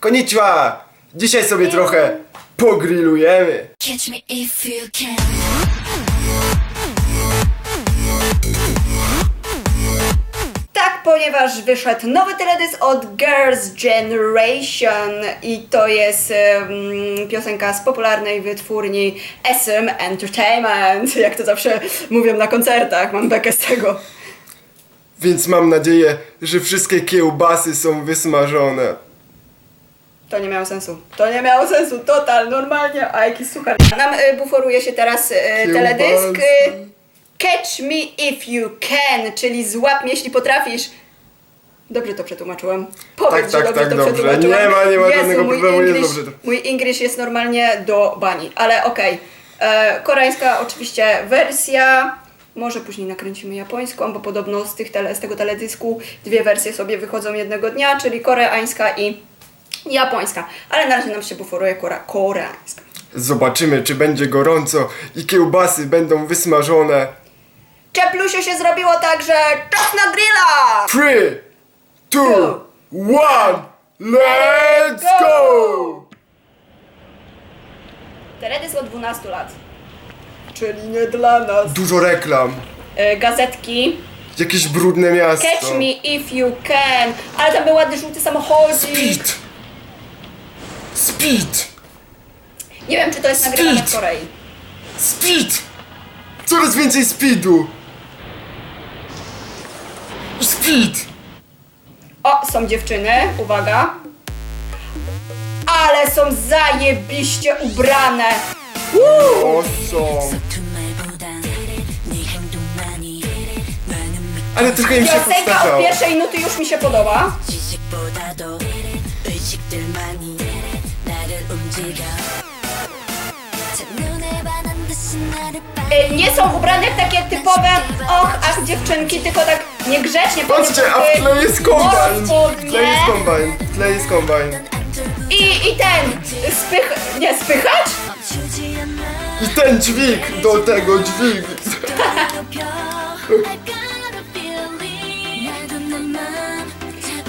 Konnichiwa! Dzisiaj sobie trochę pogrillujemy. Catch me if you can. Tak, ponieważ wyszedł nowy teledysk od Girls' Generation i to jest em, piosenka z popularnej wytwórni SM Entertainment, jak to zawsze mówią na koncertach, mam bekę z tego. Więc mam nadzieję, że wszystkie kiełbasy są wysmażone. To nie miało sensu. To nie miało sensu, total, normalnie, a jaki suchar. Nam y, buforuje się teraz y, teledysk y, Catch Me If You Can, czyli złap mnie, jeśli potrafisz. Dobrze to przetłumaczyłem. Powiedz, Tak, że tak, dobrze tak, to dobrze. przetłumaczyłem. Nie ma- nie ma żadnego mój problemu, jest English, dobrze to. Mój English jest normalnie do bani, ale okej. E, Koreańska oczywiście wersja. Może później nakręcimy japońską, bo podobno z, tych tele, z tego teledysku dwie wersje sobie wychodzą jednego dnia, czyli koreańska i japońska. Ale na razie nam się buforuje kora, koreańska. Zobaczymy, czy będzie gorąco i kiełbasy będą wysmażone. Czeplusiu się zrobiło tak, że czas na grilla! 3, 2, 1, let's go! Teledysk od 12 lat. Czyli nie dla nas. Dużo reklam. E, gazetki. Jakieś brudne miasto. Catch me if you can. Ale tam był ładny żółty samochodzik. Speed! Speed! Nie wiem, czy to jest nagrywane w Speed. Korei. Speed! Coraz więcej speedu! Speed! O, są dziewczyny, uwaga. Ale są zajebiście ubrane. Woo! O, są. 두말보단 네 행동만이 나는 Ale trochę im się Piosenka od powtarzało. pierwszej nuty już mi się podoba. 지식보다도 Y, nie są ubrane w takie typowe och, ach dziewczynki, tylko tak niegrzecznie. Patrzcie, a y, w tle jest kombajn! W tle jest kombajn, w tle jest kombajn. I, i ten, spych... nie, spychacz? I ten dźwig do tego, dźwig.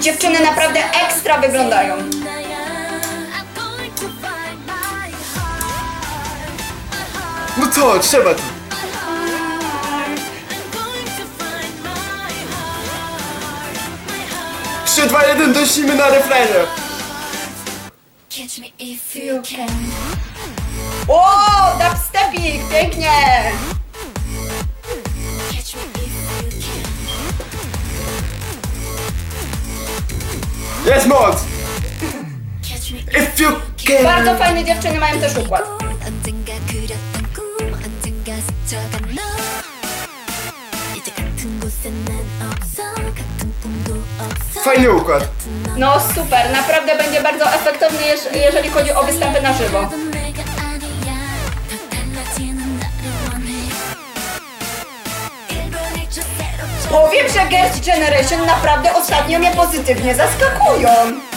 Dziewczyny naprawdę ekstra wyglądają. Heart my heart 3, 2, 1, dościmy na refrenie. Catch me if you can O, dubstepik, pięknie! Catch me if you can Jest moc! Catch me If you can. Bardzo fajne dziewczyny mają też układ. Fajny układ. No super, naprawdę będzie bardzo efektowny, jeżeli chodzi o występy na żywo. Powiem, że Girls Generation naprawdę ostatnio mnie pozytywnie zaskakują.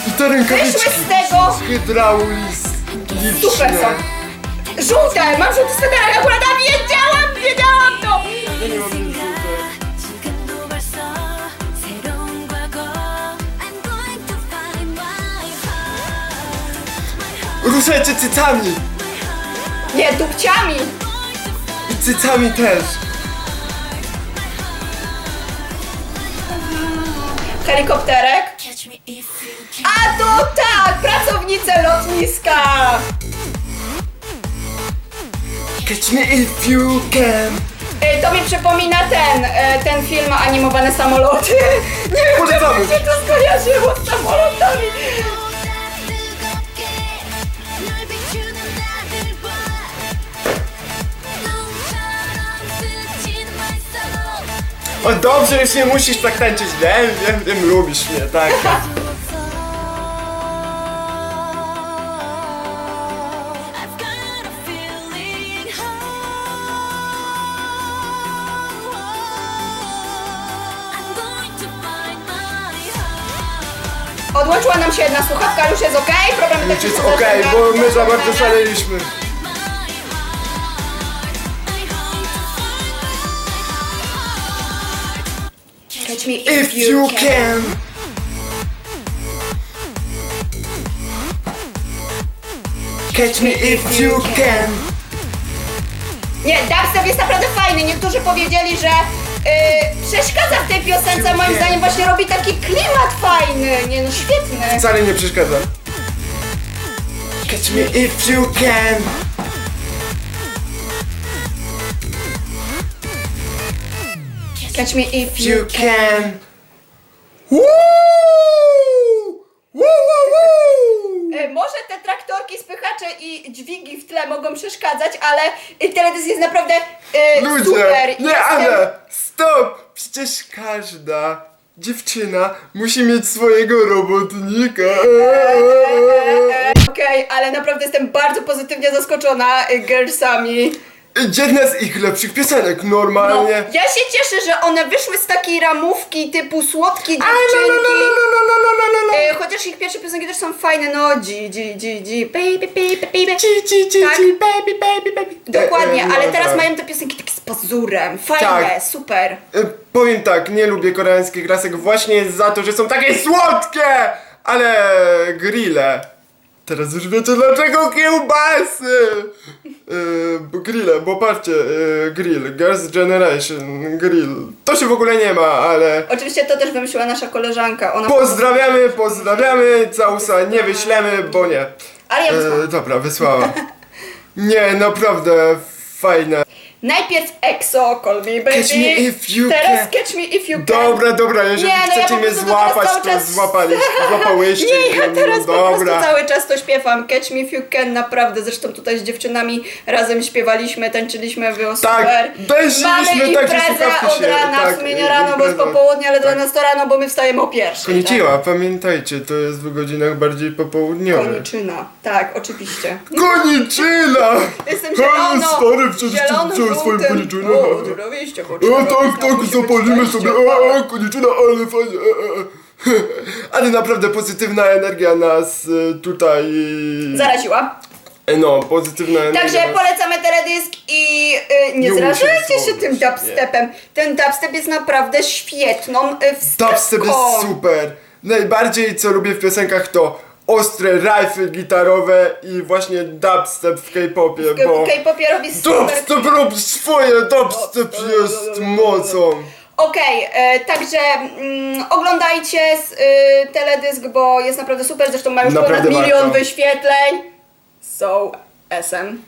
I te rękawiczki. Wyszły z tego. Hydrauliczne. Super są. Żółte, mam żółty sweter, ale akurat a wiedziałam, wiedziałam to! Ja nie mam Ruszajcie cycami. Nie, dupciami. I cycami też. Helikopterek. A to tak, pracownice lotniska. Catch me if you can. Ej, To mi przypomina ten, e, ten film Animowane samoloty. Nie wiem, czemu Polecamy. mi się to skojarzyło z samolotami. O dobrze, już nie musisz tak tańczyć. Wiem, wiem, wiem, lubisz mnie, tak. Odłączyła nam się jedna słuchawka, już jest okej? Problemy Już jest okej, bo my za bardzo szaleliśmy. Catch me If you can. Catch me if you can. Nie, dubstep jest naprawdę fajny. Niektórzy powiedzieli, że yy, przeszkadza w tej piosence. Moim zdaniem właśnie robi taki klimat fajny. Nie no, świetny. Wcale nie przeszkadza. Catch me if you can. Catch me if you You can. can. Woo! Woo, woo, woo! E, Może te traktorki, spychacze i dźwigi w tle mogą przeszkadzać, ale y, teledysk jest naprawdę e, Ludzie, super. nie Jestem- ale, stop! Przecież każda dziewczyna musi mieć swojego robotnika. E, Okej, ale naprawdę jestem bardzo pozytywnie zaskoczona y, girlsami. Jedna z ich lepszych piosenek, No, normalnie. ja się cieszę, że one wyszły z takiej ramówki typu słodkie no, no, dziewczynki. no, no, no, no, no, no, no. E, chociaż ich pierwsze piosenki też są fajne, no G, G, G, G, baby, baby, baby. Ci, ci, ci, Tak. ci, baby, baby, baby. Dokładnie, E, e, no, ale teraz tak. mają te piosenki takie z pazurem, fajne, Tak. super. E, Powiem tak, nie lubię koreańskich rasek właśnie za to, że są takie słodkie! Ale grille. Teraz już wiecie dlaczego kiełbasy! Bo grille, bo patrzcie, e, grill, Girls Generation, grill. To się w ogóle nie ma, ale Oczywiście to też wymyśliła nasza koleżanka, ona... pozdrawiamy, pozdrawiamy, całusa nie wyślemy, bo nie. Ale ja E, wysłałam. dobra, wysłała. Nie, naprawdę fajne. Najpierw EXO, Call Me Baby, Catch me if you teraz can. Catch Me If You Can. Dobra, dobra, jeżeli Nie, no ja chcecie po mnie złapać, to czas- złapaliście, złapałyście. Nie, ja no, teraz po dobra. prostu cały czas to śpiewam. Catch Me If You Can, naprawdę. Zresztą tutaj z dziewczynami razem śpiewaliśmy, tańczyliśmy, było Tak, super. Mamy tak, imprezę od rana, tak, w sumie nie rano, bo jest impreza. popołudnie, ale dla Tak. nas to rano, bo my wstajemy o pierwszej. Koniciła, pamiętajcie, to jest w godzinach bardziej Tak? popołudniowych. Koniczyna, tak, oczywiście. Koniczyna! Jestem zielono, zielono, swoją żółtym. koniczynę. O, oczywiście, O trzeba tak, tak, zapalimy sobie, tak. a, koniczyna, ale fajnie. e, e, e. Ale naprawdę pozytywna energia nas e, tutaj... Zaraziła. E, No, pozytywna energia Także nas... polecamy teledysk i y, nie Nie zrażajcie się tym dubstepem. Ten dubstep jest naprawdę świetną y, wstawką. Dubstep jest super. Najbardziej co lubię w piosenkach to ostre rify gitarowe i właśnie dubstep w K-popie, bo K-popie robi super... dubstep robi swoje, dubstep jest mocą. Okej, e, także mm, oglądajcie y, teledysk, bo jest naprawdę super. Zresztą ma już Naprawdę ponad milion warto. wyświetleń. So, SM.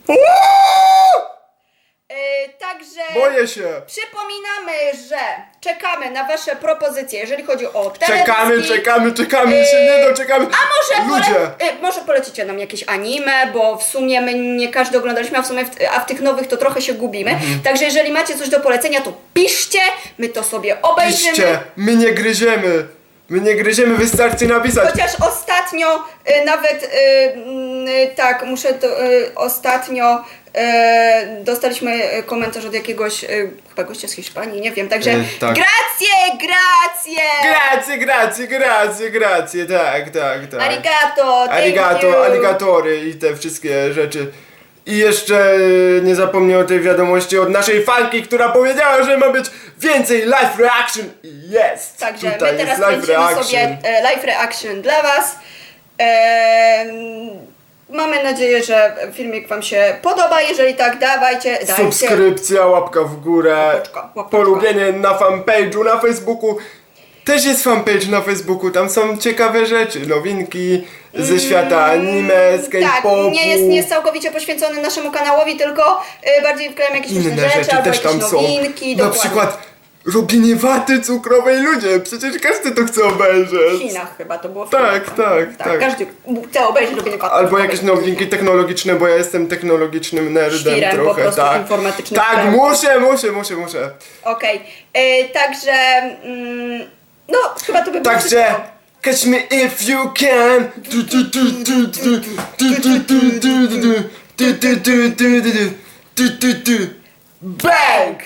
E, także... Boję się. Przypominamy, że czekamy na Wasze propozycje, jeżeli chodzi o teledyski. Czekamy, czekamy, czekamy, się nie doczekamy. A może, Ludzie, pole, y, może polecicie nam jakieś anime, bo w sumie my nie każdy oglądaliśmy, a w sumie w, a w tych nowych to trochę się gubimy. Mhm. Także jeżeli macie coś do polecenia, to piszcie, my to sobie obejrzymy. piszcie, my nie gryziemy. My nie gryziemy, wystarczy napisać. Chociaż ostatnio y, nawet y, mm, y, tak, muszę to, y, ostatnio y, dostaliśmy y, komentarz od jakiegoś y, chyba gościa z Hiszpanii, nie wiem, także Y, tak. gracje, gracje! Grazie, grazie, grazie, grazie, tak, tak, tak. Arigato, thank Arigato, you. aligatory i te wszystkie rzeczy. I jeszcze e, nie zapomnę o tej wiadomości od naszej fanki, która powiedziała, że ma być więcej live reaction. I jest! Także Tutaj my teraz jest live reaction. sobie e, live reaction dla Was. Mamy nadzieję, że filmik Wam się podoba. Jeżeli tak, dawajcie, dajcie. Subskrypcja, łapka w górę, polubienie na fanpage'u na Facebooku. Też jest fanpage na Facebooku, tam są ciekawe rzeczy, nowinki ze świata anime, z Tak, K-popu. nie jest, nie jest całkowicie poświęcony naszemu kanałowi, tylko y, bardziej wklejam jakieś różne inne rzeczy, rzeczy albo też jakieś tam są. nowinki. Na dokładnie. przykład robienie waty cukrowej ludzie. Przecież każdy to chce W obejrzeć. Chinach chyba to było. w Tak, Chinach. tak, tak. Każdy chce obejrzeć robienie patyków. Albo jakieś nowinki technologiczne, bo ja jestem technologicznym nerdem Świrem, po trochę, prostu tak. informatycznym Tak, muszę, muszę, muszę, muszę. Okej, y, także mm, no chyba to by było Także wszystko. catch me if you can. Du, du, du, du, du, du, du, du, du, du, du, du, du, du, du, du, du, du, du, du. Bang!